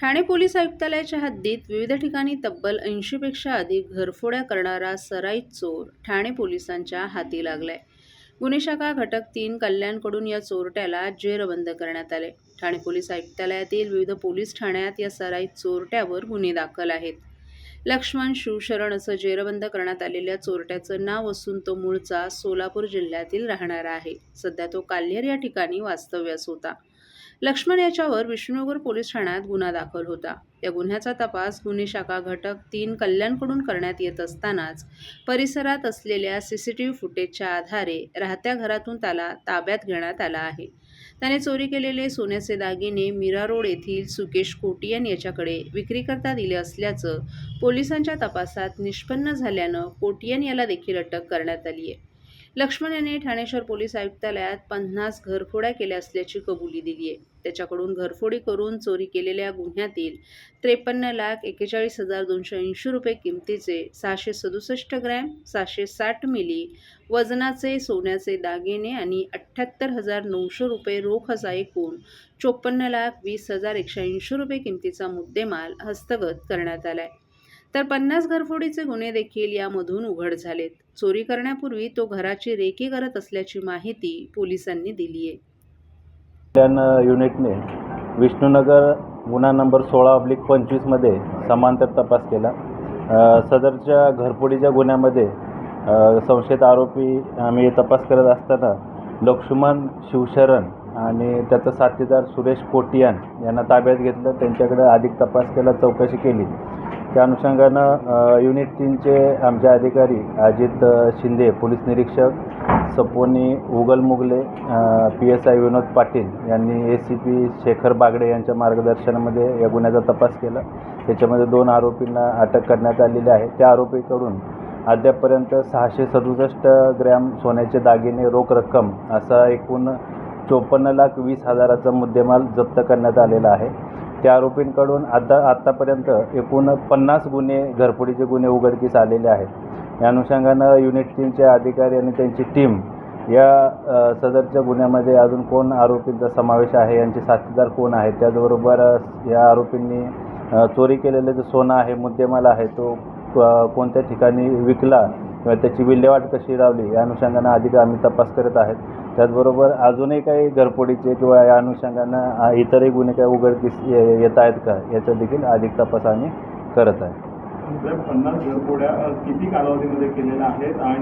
Thane police आयुक्तालयाच्या हद्दीत विविध ठिकाणी तब्बल ऐंशीपेक्षा अधिक घरफोड्या करणारा सराईत चोर ठाणे पोलिसांच्या हाती लागलाय. गुन्हे शाखा घटक तीन कल्याणकडून या चोरट्याला जेरबंद करण्यात आले. ठाणे पोलीस आयुक्तालयातील विविध पोलीस ठाण्यात या सराईत चोरट्यावर गुन्हे दाखल आहेत. लक्ष्मण शिवशरण असं जेरबंद करण्यात आलेल्या चोरट्याचं नाव असून तो मूळचा सोलापूर जिल्ह्यातील राहणारा आहे. सध्या तो काल्हेर या ठिकाणी वास्तव्यास होता. लक्ष्मण याच्यावर विष्णुनगर पोलीस ठाण्यात गुन्हा दाखल होता. या गुन्ह्याचा तपास गुन्हे शाखा घटक तीन कल्याणकडून करण्यात येत असतानाच परिसरात असलेल्या सी सी टी व्ही फुटेजच्या आधारे राहत्या घरातून त्याला ताब्यात घेण्यात आला आहे. त्याने चोरी केलेले सोन्याचे दागिने मीरा रोड येथील सुकेश कोटियन याच्याकडे विक्रीकरता दिले असल्याचं पोलिसांच्या तपासात निष्पन्न झाल्यानं कोटियन याला देखील अटक करण्यात आली आहे लक्ष्मण याने ठाणेश्वर पोलीस आयुक्तालयात पन्नास घरफोड्या केल्या असल्याची कबुली दिली आहे. त्याच्याकडून घरफोडी करून चोरी केलेल्या गुन्ह्यातील त्रेपन्न लाख एकेचाळीस हजार दोनशे ऐंशी रुपये किमतीचे सहाशे सदुसष्ट ग्रॅम सहाशे साठ मिली वजनाचे सोन्याचे दागिने आणि अठ्ठ्याहत्तर हजार नऊशे रुपये रोख असा एकूण चोपन्न लाख वीस हजार एकशे ऐंशी रुपये किमतीचा मुद्देमाल हस्तगत करण्यात आला आहे तर पन्नास घरफोडीचे गुन्हे देखील यामधून उघड झालेत. चोरी करण्यापूर्वी तो घराची रेकी करत असल्याची माहिती पोलिसांनी दिली आहे युनिटने विष्णुनगर गुन्हा नंबर सोळा ऑब्लिक पंचवीसमध्ये समांतर तपास केला. सदरच्या घरफोडीच्या गुन्ह्यामध्ये संशयित आरोपी आम्ही तपास करत असताना लक्ष्मण शिवशरण आणि त्याचा साथीदार सुरेश कोटियान यांना ताब्यात घेतलं. त्यांच्याकडे अधिक तपास केला चौकशी केली. त्या अनुषंगानं युनिट तीनचे आमचे अधिकारी अजित शिंदे पोलीस निरीक्षक सपोनी उगल Mugale P S I Vinod Patil यांनी A C P Shekhar Bagde यांच्या मार्गदर्शनामध्ये या गुन्ह्याचा तपास केला. त्याच्यामध्ये दोन आरोपींना अटक करण्यात आलेली आहे. त्या आरोपीकडून अद्यापपर्यंत सहाशे सदुसष्ट ग्रॅम सोन्याचे दागिने रोख रक्कम असा एकूण चोपन्न लाख वीस हजाराचा मुद्देमाल जप्त करण्यात आलेला आहे. त्या आरोपींकडून आता आत्तापर्यंत एकूण पन्नास गुन्हे घरफोडीचे गुन्हे उघडकीस आलेले आहेत. या अनुषंगानं युनिट तीनचे अधिकारी आणि त्यांची टीम या सदरच्या गुन्ह्यामध्ये अजून कोण आरोपींचा समावेश आहे यांचे साथीदार कोण आहेत त्याचबरोबर या आरोपींनी चोरी केलेलं जे सोनं आहे मुद्देमाल आहे तो कोणत्या ठिकाणी विकला किंवा त्याची विल्हेवाट कशी लावली या अनुषंगानं अधिक आम्ही तपास करत आहेत. त्याचबरोबर अजूनही काही घरफोडीचे किंवा या अनुषंगानं इतरही गुन्हे काही उघडकीस येत आहेत का? याचा देखील अधिक तपास आम्ही करत आहे. पन्नास घरफोड्या किती कालावधीमध्ये केलेल्या आहेत? आणि